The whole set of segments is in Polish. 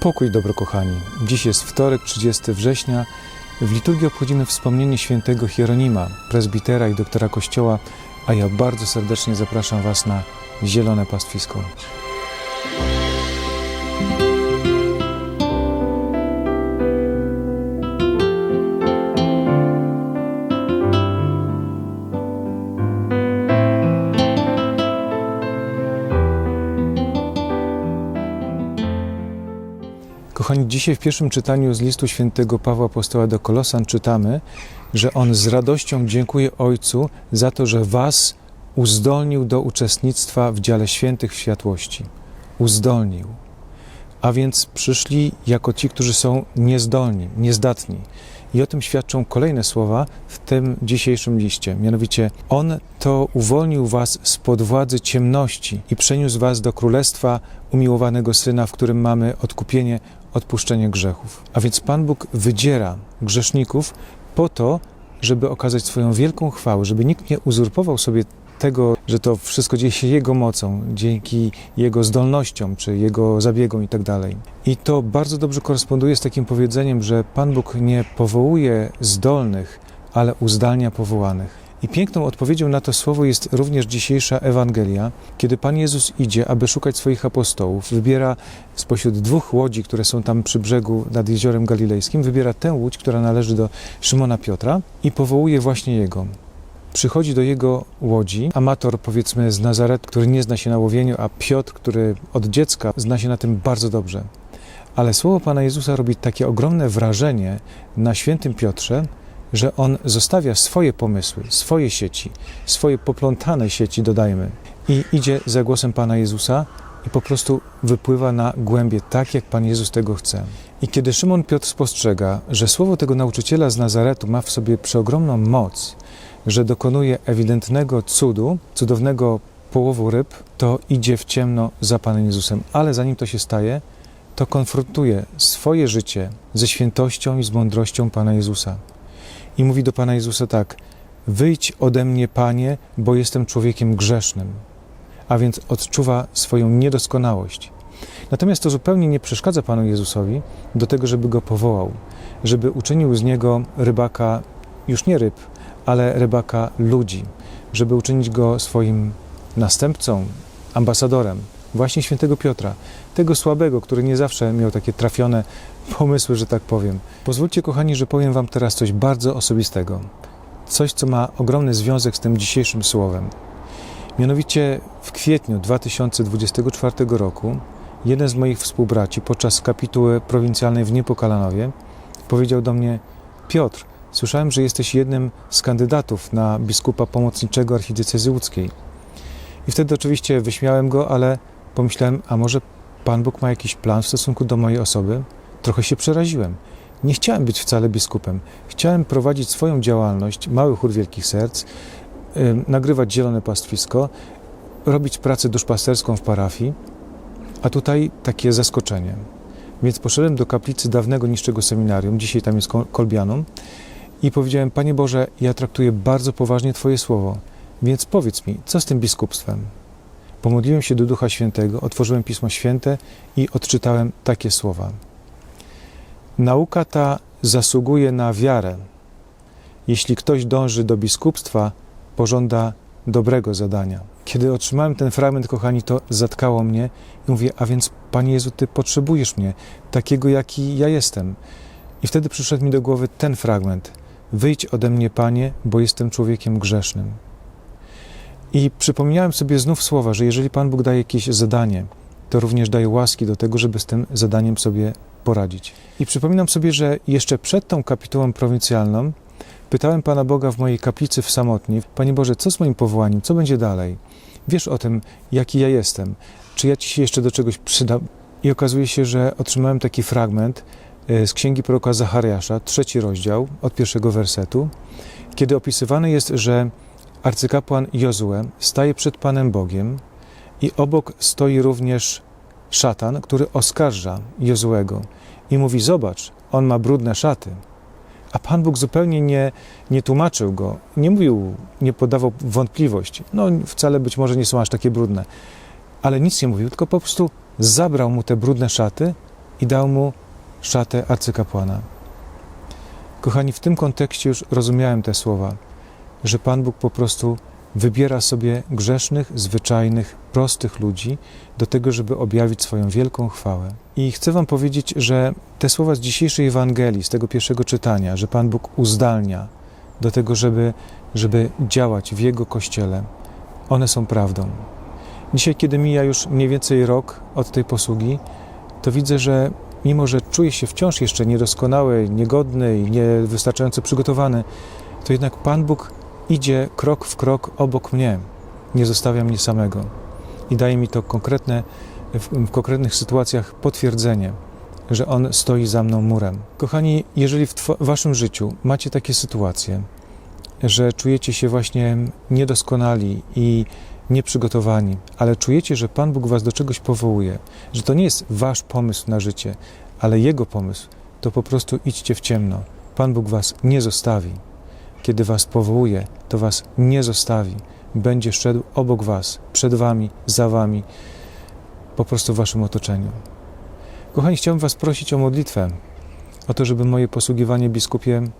Pokój dobro kochani. Dziś jest wtorek, 30 września. W liturgii obchodzimy wspomnienie świętego Hieronima, prezbitera i doktora Kościoła, a ja bardzo serdecznie zapraszam Was na Zielone Pastwisko. Kochani, dzisiaj w pierwszym czytaniu z listu świętego Pawła Apostoła do Kolosan czytamy, że on z radością dziękuje Ojcu za to, że was uzdolnił do uczestnictwa w dziale świętych w światłości. Uzdolnił. A więc przyszli jako ci, którzy są niezdolni, niezdatni. I o tym świadczą kolejne słowa w tym dzisiejszym liście. Mianowicie, On to uwolnił was spod władzy ciemności i przeniósł was do królestwa umiłowanego Syna, w którym mamy odkupienie, odpuszczenie grzechów. A więc Pan Bóg wydziera grzeszników po to, żeby okazać swoją wielką chwałę, żeby nikt nie uzurpował sobie tego, że to wszystko dzieje się Jego mocą, dzięki Jego zdolnościom, czy Jego zabiegom i tak. I to bardzo dobrze koresponduje z takim powiedzeniem, że Pan Bóg nie powołuje zdolnych, ale uzdalnia powołanych. I piękną odpowiedzią na to słowo jest również dzisiejsza Ewangelia, kiedy Pan Jezus idzie, aby szukać swoich apostołów, wybiera spośród dwóch łodzi, które są tam przy brzegu nad jeziorem galilejskim, wybiera tę łódź, która należy do Szymona Piotra i powołuje właśnie jego. Przychodzi do jego łodzi amator, powiedzmy, z Nazaretu, który nie zna się na łowieniu, a Piotr, który od dziecka zna się na tym bardzo dobrze. Ale słowo Pana Jezusa robi takie ogromne wrażenie na świętym Piotrze, że on zostawia swoje pomysły, swoje sieci, swoje poplątane sieci, dodajmy, i idzie za głosem Pana Jezusa i po prostu wypływa na głębie tak, jak Pan Jezus tego chce. I kiedy Szymon Piotr spostrzega, że słowo tego nauczyciela z Nazaretu ma w sobie przeogromną moc, że dokonuje ewidentnego cudu, cudownego połowu ryb, to idzie w ciemno za Panem Jezusem. Ale zanim to się staje, to konfrontuje swoje życie ze świętością i z mądrością Pana Jezusa. I mówi do Pana Jezusa tak: Wyjdź ode mnie, Panie, bo jestem człowiekiem grzesznym. A więc odczuwa swoją niedoskonałość. Natomiast to zupełnie nie przeszkadza Panu Jezusowi do tego, żeby go powołał, żeby uczynił z niego rybaka już nie ryb, ale rybaka ludzi, żeby uczynić go swoim następcą, ambasadorem, właśnie świętego Piotra, tego słabego, który nie zawsze miał takie trafione pomysły, że tak powiem. Pozwólcie, kochani, że powiem Wam teraz coś bardzo osobistego. Coś, co ma ogromny związek z tym dzisiejszym słowem. Mianowicie w kwietniu 2024 roku jeden z moich współbraci podczas kapituły prowincjalnej w Niepokalanowie powiedział do mnie: Piotr, słyszałem, że jesteś jednym z kandydatów na biskupa pomocniczego archidiecezy łódzkiej. I wtedy oczywiście wyśmiałem go, ale pomyślałem, a może Pan Bóg ma jakiś plan w stosunku do mojej osoby? Trochę się przeraziłem. Nie chciałem być wcale biskupem. Chciałem prowadzić swoją działalność, mały chór wielkich serc, nagrywać zielone pastwisko, robić pracę duszpasterską w parafii, a tutaj takie zaskoczenie. Więc poszedłem do kaplicy dawnego niższego seminarium, dzisiaj tam jest kolbianą, i powiedziałem: Panie Boże, ja traktuję bardzo poważnie Twoje słowo, więc powiedz mi, co z tym biskupstwem? Pomodliłem się do Ducha Świętego, otworzyłem Pismo Święte i odczytałem takie słowa. Nauka ta zasługuje na wiarę. Jeśli ktoś dąży do biskupstwa, pożąda dobrego zadania. Kiedy otrzymałem ten fragment, kochani, to zatkało mnie i mówię, a więc, Panie Jezu, Ty potrzebujesz mnie, takiego, jaki ja jestem. I wtedy przyszedł mi do głowy ten fragment. Wyjdź ode mnie, Panie, bo jestem człowiekiem grzesznym. I przypomniałem sobie znów słowa, że jeżeli Pan Bóg daje jakieś zadanie, to również daje łaski do tego, żeby z tym zadaniem sobie poradzić. I przypominam sobie, że jeszcze przed tą kapitułą prowincjalną pytałem Pana Boga w mojej kaplicy w Samotni, Panie Boże, co z moim powołaniem, co będzie dalej? Wiesz o tym, jaki ja jestem, czy ja Ci się jeszcze do czegoś przydam? I okazuje się, że otrzymałem taki fragment z księgi proroka Zachariasza, trzeci rozdział, od pierwszego wersetu, kiedy opisywane jest, że arcykapłan Jozue staje przed Panem Bogiem i obok stoi również szatan, który oskarża Jozuego i mówi: Zobacz, on ma brudne szaty. A Pan Bóg zupełnie nie, nie tłumaczył go, nie mówił, nie podawał wątpliwości. No, wcale być może nie są aż takie brudne, ale nic nie mówił, tylko po prostu zabrał mu te brudne szaty i dał mu szatę arcykapłana. Kochani, w tym kontekście już rozumiałem te słowa, że Pan Bóg po prostu wybiera sobie grzesznych, zwyczajnych, prostych ludzi do tego, żeby objawić swoją wielką chwałę. I chcę Wam powiedzieć, że te słowa z dzisiejszej Ewangelii, z tego pierwszego czytania, że Pan Bóg uzdalnia do tego, żeby, żeby działać w Jego kościele, one są prawdą. Dzisiaj, kiedy mija już mniej więcej rok od tej posługi, to widzę, że mimo, że czuję się wciąż jeszcze niedoskonały, niegodny i niewystarczająco przygotowany, to jednak Pan Bóg idzie krok w krok obok mnie, nie zostawia mnie samego i daje mi to konkretne, w, konkretnych sytuacjach potwierdzenie, że On stoi za mną murem. Kochani, jeżeli w waszym życiu macie takie sytuacje, że czujecie się właśnie niedoskonali i nieprzygotowani, ale czujecie, że Pan Bóg was do czegoś powołuje, że to nie jest wasz pomysł na życie, ale Jego pomysł, to po prostu idźcie w ciemno. Pan Bóg was nie zostawi. Kiedy was powołuje, to was nie zostawi. Będzie szedł obok was, przed wami, za wami, po prostu w waszym otoczeniu. Kochani, chciałbym was prosić o modlitwę, o to, żeby moje posługiwanie biskupiem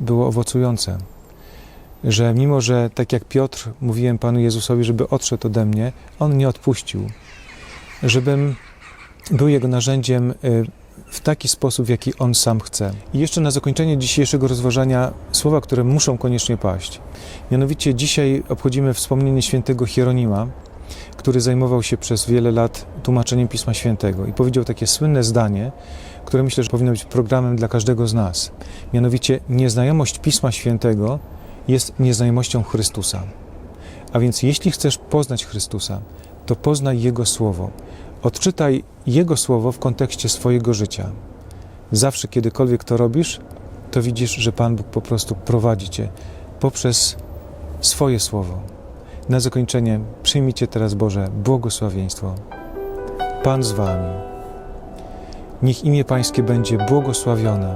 było owocujące. Że mimo, że tak jak Piotr mówiłem Panu Jezusowi, żeby odszedł ode mnie, On nie odpuścił. Żebym był Jego narzędziem y, w taki sposób, w jaki On sam chce. I jeszcze na zakończenie dzisiejszego rozważania słowa, które muszą koniecznie paść. Mianowicie dzisiaj obchodzimy wspomnienie świętego Hieronima, który zajmował się przez wiele lat tłumaczeniem Pisma Świętego i powiedział takie słynne zdanie, które myślę, że powinno być programem dla każdego z nas. Mianowicie nieznajomość Pisma Świętego jest nieznajomością Chrystusa. A więc jeśli chcesz poznać Chrystusa, to poznaj Jego Słowo. Odczytaj Jego Słowo w kontekście swojego życia. Zawsze, kiedykolwiek to robisz, to widzisz, że Pan Bóg po prostu prowadzi Cię poprzez swoje Słowo. Na zakończenie przyjmijcie teraz Boże błogosławieństwo. Pan z Wami. Niech imię Pańskie będzie błogosławione.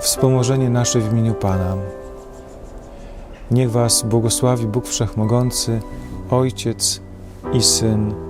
Wspomożenie nasze w imieniu Pana. Niech Was błogosławi Bóg Wszechmogący, Ojciec i Syn